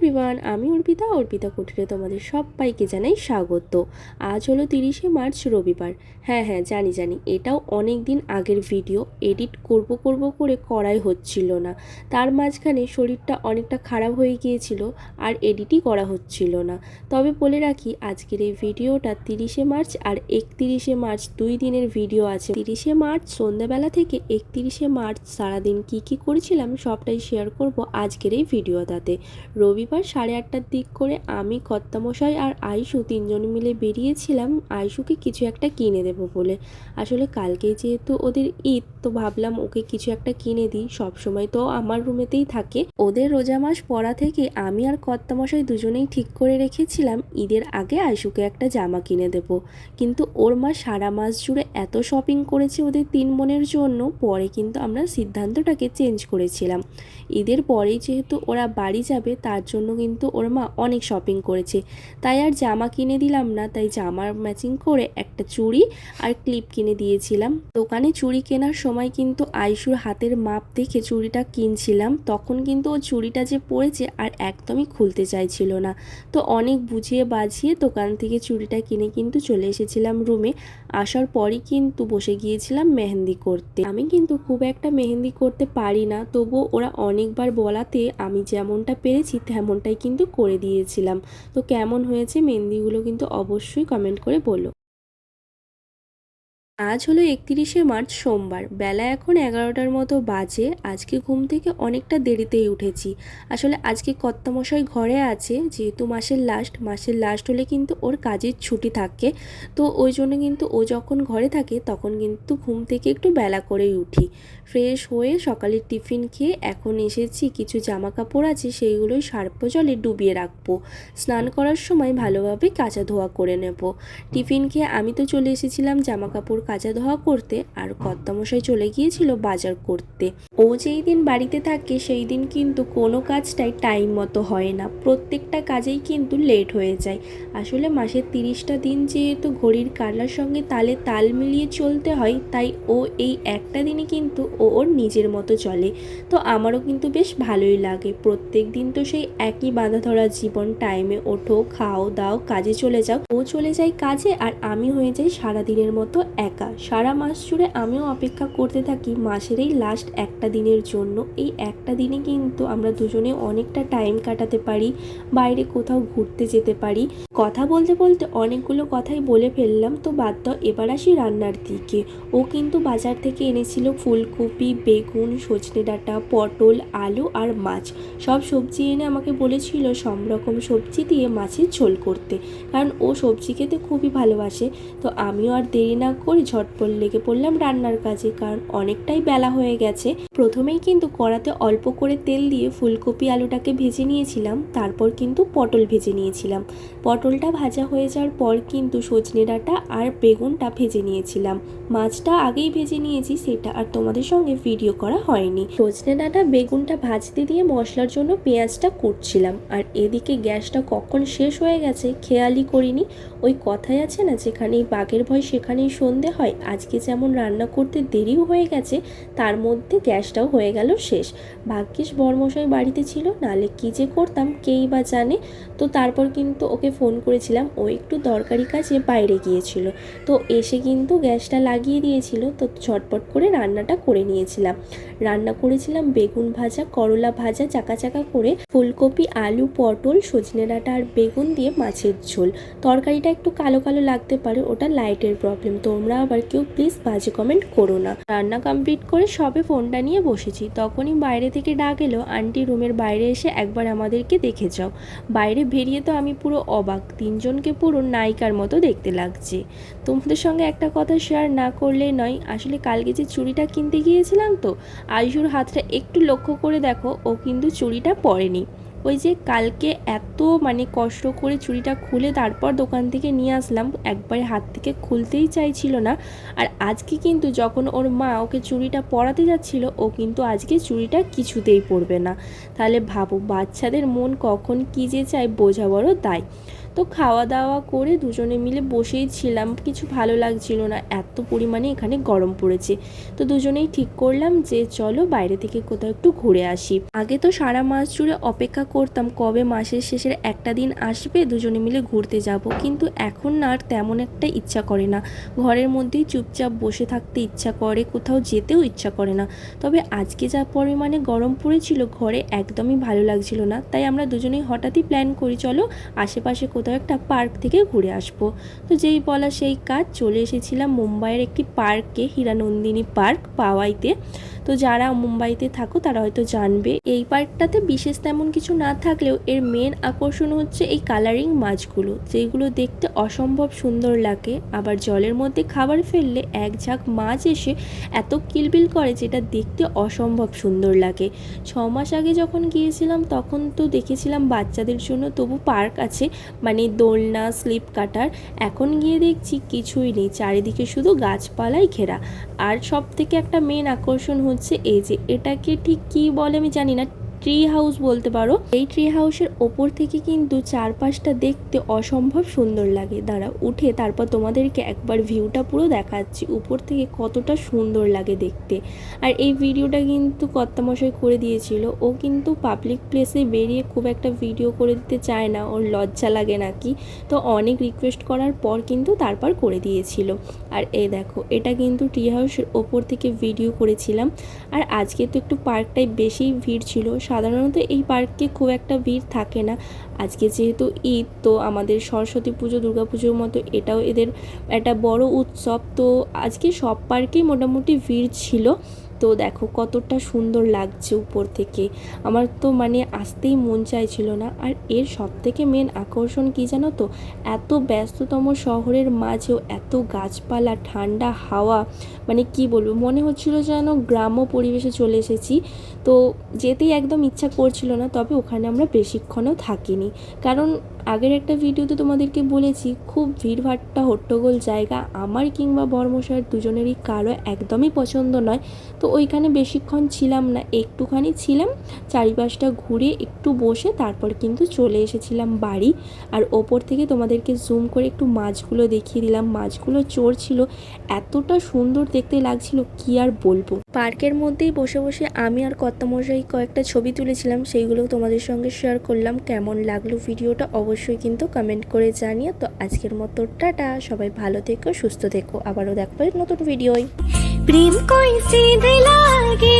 Everyone আমি অর্পিতা অর্পিতা কুটিরে তোমাদের সবাইকে জানাই স্বাগত। আজ হলো তিরিশে মার্চ, রবিবার। হ্যাঁ হ্যাঁ জানি জানি। এটাও অনেক দিন আগের ভিডিও। এডিট করব করব করে করাই হচ্ছিল না। তার মাঝখানে শরীরটা অনেকটা খারাপ হয়ে গিয়েছিল আর এডিটই করা হচ্ছিল না। তবে বলে রাখি, আজকের এই ভিডিওটা তিরিশে মার্চ আর একতিরিশে মার্চ দুই দিনের ভিডিও আছে। তিরিশে মার্চ সন্ধ্যাবেলা থেকে একতিরিশে মার্চ সারাদিন কি কি করেছিলাম সবটাই শেয়ার করব আজকের এই ভিডিওটাতে। রবিবার সাড়ে আটটার দিক করে আমি কর্তামশাই আর আইসু তিনজন মিলে বেরিয়েছিলাম। আইসুকে কিছু একটা কিনে দেবো বলে। আসলে কালকে যেহেতু ওদের ঈদ তো ভাবলাম ওকে কিছু একটা কিনে দিই। সবসময় তো আমার রুমেতেই থাকে। ওদের রোজা মাস পড়া থেকে আমি আর কর্তামশাই দুজনেই ঠিক করে রেখেছিলাম, ঈদের আগে আয়ুষুকে একটা জামা কিনে দেবো। কিন্তু ওর মা সারা মাস জুড়ে এত শপিং করেছে ওদের তিন বোনের জন্য, পরে কিন্তু আমরা সিদ্ধান্তটাকে চেঞ্জ করেছিলাম। ঈদের পরেই যেহেতু ওরা বাড়ি যাবে, তার জন্য কিন্তু ওর মা অনেক শপিং করেছে। তাই আর জামা কিনে দিলাম না, তাই জামার ম্যাচিং করে একটা চুড়ি আর ক্লিপ কিনে দিয়েছিলাম। দোকানে চুড়ি কেনার সময় কিন্তু আয়ুষুর হাতের মাপ দেখে চুড়িটা কিনছিলাম। তখন কিন্তু ও চুড়িটা যে পড়েছে আর একদমই খুলতে চাইছিল না। তো অনেক বুঝিয়ে বাজিয়ে দোকান থেকে চুড়িটা কিনে কিন্তু চলে এসেছিলাম রুমে আসার পরই কিন্তু বসে গিয়েছিলাম মেহেন্দি করতে। আমি কিন্তু খুব একটা মেহেন্দি করতে পারি না, তবুও ওরা অনেকবার বলাতে আমি যেমনটা পেরেছি তেমনটাই কিন্তু করে দিয়েছিলাম। তো কেমন হয়েছে মেহেন্দিগুলো কিন্তু অবশ্যই কমেন্ট করে বলো। আজ হলো একত্রিশে মার্চ সোমবার। বেলা এখন এগারোটার মতো বাজে। আজকে ঘুম থেকে অনেকটা দেরিতেই উঠেছি। আসলে আজকে কর্তামশাই ঘরে আছে, যেহেতু মাসের লাস্ট মাসের লাস্ট হলে কিন্তু ওর কাজের ছুটি থাকে। তো ওই জন্য কিন্তু ও যখন ঘরে থাকে, তখন কিন্তু ঘুম থেকে একটু বেলা করেই উঠি। ফ্রেশ হয়ে সকালের টিফিন খেয়ে এখন এসেছি। কিছু জামা কাপড় আছে, সেইগুলোই সার্প জলে ডুবিয়ে রাখব। স্নান করার সময় ভালোভাবে কাঁচা ধোয়া করে নেব। টিফিন খেয়ে আমি তো চলে এসেছিলাম জামা কাপড় কাচা ধোয়া করতে আর কর্তামশাই চলে গিয়েছিল বাজার করতে। ও যেই দিন বাড়িতে থাকে, সেই দিন কিন্তু কোনো কাজটাই টাইম মতো হয় না। প্রত্যেকটা কাজেই কিন্তু লেট হয়ে যায়। আসলে মাসের তিরিশটা দিন যেহেতু ঘড়ির কাটার সঙ্গে তালে তাল মিলিয়ে চলতে হয়, তাই ও এই একটা দিনই কিন্তু ও ওর নিজের মতো চলে। তো আমারও কিন্তু বেশ ভালোই লাগে। প্রত্যেক দিন তো সেই একই বাঁধা ধরা জীবন টাইমে ওঠো, খাও, দাও, কাজে চলে যাও। ও চলে যায় কাজে আর আমি হয়ে যাই সারা দিনের মতো একা। সারা মাস জুড়ে আমিও অপেক্ষা করতে থাকি মাসের এই লাস্ট একটা দিনের জন্য। এই একটা দিনে কিন্তু আমরা দুজনে অনেকটা টাইম কাটাতে পারি, বাইরে কোথাও ঘুরতে যেতে পারি। কথা বলতে বলতে অনেকগুলো কথাই বলে ফেললাম, তো বাদ দাও, এবার আসি রান্নার দিকে। ও কিন্তু বাজার থেকে এনেছিল ফুলকপি, বেগুন, সজনে ডাঁটা, পটল, আলু আর মাছ। সব সবজি এনে আমাকে বলেছিল সব রকম সবজি দিয়ে মাছের ঝোল করতে, কারণ ও সবজি খেতে খুবই ভালোবাসে। তো আমিও আর দেরি না করে ঝটপট লেগে পড়লাম রান্নার কাজে, কারণ অনেকটাই বেলা হয়ে গেছে। প্রথমেই কিন্তু কড়াতে অল্প করে তেল দিয়ে ফুলকপি আলুটাকে ভেজে নিয়েছিলাম, তারপর কিন্তু পটল ভেজে নিয়েছিলাম। পটলটা ভাজা হয়ে যাওয়ার পর কিন্তু সজনে ডাঁটা আর বেগুনটা ভেজে নিয়েছিলাম। মাছটা আগেই ভেজে নিয়েছি, সেটা আর তোমাদের সঙ্গে ভিডিও করা হয়নি। সজনে ডাঁটা, বেগুনটা ভাজতে দিয়ে মশলার জন্য পেঁয়াজটা কুটছিলাম। আর এদিকে গ্যাসটা কখন শেষ হয়ে গেছে খেয়ালই করিনি। ওই কথাই আছে না, যেখানেই বাঘের ভয় সেখানেই সন্ধে হয়। আজকে যেমন রান্না করতে দেরিও হয়ে গেছে, তার মধ্যে গ্যাসটাও হয়ে গেল শেষ। ভাগ্যিস বর্মশাই বাড়িতে ছিল, নালে কী যে করতাম কেই বা জানে। তো তারপর কিন্তু ওকে ফোন করেছিলাম, ও একটু দরকারি কাজে বাইরে গিয়েছিল। তো এসে কিন্তু গ্যাসটা লাগিয়ে দিয়েছিল, তো ঝটপট করে রান্নাটা করে নিয়েছিলাম। রান্না করেছিলাম বেগুন ভাজা, করলা ভাজা, চাকা চাকা করে ফুলকপি, আলু, পটল, সজনে ডাঁটা আর বেগুন দিয়ে মাছের ঝোল। তরকারিটা একটু কালো কালো লাগতে পারে, ওটা লাইটের প্রবলেম, তোমরা আবার কেউ প্লিজ বাজে কমেন্ট করো না। রান্না কমপ্লিট করে সবে ফোনটা নিয়ে বসেছি। তখনই বাইরে থেকে ডাক এলো, আন্টি, রুমের বাইরে এসে একবার আমাদেরকে দেখে যাও। বাইরে বেরিয়ে তো আমি পুরো অবাক। তিনজনকে পুরো নায়িকার মতো দেখতে লাগছে। তোমাদের সঙ্গে একটা কথা শেয়ার না করলে নয়, আসলে কালকে যে চুড়িটা কিনতে গিয়েছিলাম তো আয়ুষুর হাতটা একটু লক্ষ্য করে দেখো, ও কিন্তু চুড়িটা পরেনি। ওই যে কালকে এত মানে কষ্ট করে চুড়িটা খুলে তারপর দোকান থেকে নিয়ে আসলাম, একবার হাত থেকে খুলতেই চাইছিল না। আর আজকে কিন্তু যখন ওর মা ওকে চুড়িটা পরাতে যাচ্ছিল, ও কিন্তু আজকে চুড়িটা কিছুতেই পরবে না। তাহলে ভাবো, বাচ্চাদের মন কখন কী যে চায় বোঝা বড় দায় তো খাওয়া দাওয়া করে দুজনে মিলে বসেই ছিলাম। কিছু ভালো লাগছিল না। এত পরিমাণে এখানে গরম পড়েছে। তো দুজনেই ঠিক করলাম যে চলো বাইরে থেকে কোথাও একটু ঘুরে আসি। আগে তো সারা মাস জুড়ে অপেক্ষা করতাম কবে মাসের শেষের একটা দিন আসবে, দুজনে মিলে ঘুরতে যাব। কিন্তু এখন না আর তেমন একটা ইচ্ছা করে না। ঘরের মধ্যেই চুপচাপ বসে থাকতে ইচ্ছা করে, কোথাও যেতেও ইচ্ছা করে না। তবে আজকে যা পরিমাণে গরম পড়েছিল, ঘরে একদমই ভালো লাগছিল না। তাই আমরা দুজনেই হঠাৎই প্ল্যান করি, চলো আশেপাশে কোথাও একটা পার্ক থেকে ঘুরে আসব। তো যেই বলা সেই কাজ চলে এসেছিলাম মুম্বাইয়ের একটি পার্কে, হীরানন্দিনী পার্ক পাওয়াইতে। তো যারা মুম্বাইতে থাকো তারা হয়তো জানবে। এই পার্কটাতে বিশেষ তেমন কিছু না থাকলেও এর মেন আকর্ষণ হচ্ছে এই কালারিং মাছগুলো, যেগুলো দেখতে অসম্ভব সুন্দর লাগে। আবার জলের মধ্যে খাবার ফেললে এক ঝাঁক মাছ এসে এত কিলবিল করে যেটা দেখতে অসম্ভব সুন্দর লাগে। ছ মাস আগে যখন গিয়েছিলাম, তখন তো দেখেছিলাম বাচ্চাদের জন্য তবু পার্ক আছে মানে দোলনা, স্লিপ কাটার। এখন গিয়ে দেখছি কিছুই নেই, চারিদিকে শুধু গাছপালাই ঘেরা। আর সব থেকে একটা মেন আকর্ষণ হচ্ছে এই যে এটাকে ঠিক কি বলে আমি জানি না। ট্রি হাউস বলতে পারো। এই ট্রি হাউসের ওপর থেকে কিন্তু চারপাশটা দেখতে অসম্ভব সুন্দর লাগে। দাঁড়া, উঠে তারপর তোমাদেরকে একবার ভিউটা পুরো দেখাচ্ছি। উপর থেকে কতটা সুন্দর লাগে দেখতে। আর এই ভিডিওটা কিন্তু কর্তামশাই করে দিয়েছিল। ও কিন্তু পাবলিক প্লেসে বেরিয়ে খুব একটা ভিডিও করে দিতে চায় না। ওর লজ্জা লাগে নাকি? তো অনেক রিকোয়েস্ট করার পর কিন্তু তারপর করে দিয়েছিল। আর এই দেখো, এটা কিন্তু ট্রি হাউসের ওপর থেকে ভিডিও করেছিলাম। আর আজকে তো একটু পার্কটায় বেশি ভিড় ছিল। সাধারণত এই পার্কে খুব একটা ভিড় থাকে না। আজকে যেহেতু ঈদ, তো আমাদের সরস্বতী পুজো, দুর্গা পুজোর মতো এটাও এদের একটা বড় উৎসব। তো আজকে সব পার্কেই মোটামুটি ভিড় ছিল। তো দেখো কতটা সুন্দর লাগছে উপর থেকে। আমার তো মানে আসতেই মন চাইছিল না। আর এর সব থেকে মেন আকর্ষণ কি জানো তো? এত ব্যস্ততম শহরের মাঝেও এত গাছপালা, ঠান্ডা হাওয়া মানে কি বলব, মনে হচ্ছিল যেন গ্রাম্য পরিবেশে চলে এসেছি। তো যেতেই একদম ইচ্ছা করছিল না, তবে ওখানে আমরা বেশিক্ষণও থাকিনি। কারণ আগের একটা ভিডিওতে তোমাদেরকে বলেছি, খুব ভিড়ভাট্টা হট্টগোল জায়গা। আমার কিংবা বর্মশায়ের দুজনেরই কারও একদমই পছন্দ নয়। তো ওইখানে বেশিক্ষণ ছিলাম না, একটুখানি ছিলাম, চারিপাশটা ঘুরে একটু বসে তারপর কিন্তু চলে এসেছিলাম বাড়ি। আর ওপর থেকে তোমাদেরকে জুম করে একটু মাছগুলো দেখিয়ে দিলাম। মাছগুলো চোর ছিল, এতটা সুন্দর দেখতে লাগছিল, কি আর বলব? পার্কের মধ্যেই বসে বসে আমি আর কর্তামশাই কয়েকটা ছবি তুলেছিলাম সেইগুলো তোমাদের সঙ্গে শেয়ার করলাম। কেমন লাগল ভিডিওটা? অবশ্যই অবশ্যই কিন্তু কমেন্ট করে জানিও। তো আজকের মতো টাটা। সবাই ভালো থেকো, সুস্থ থেকো। আবারও দেখব নতুন ভিডিওয় প্রেম কইসে লাগে।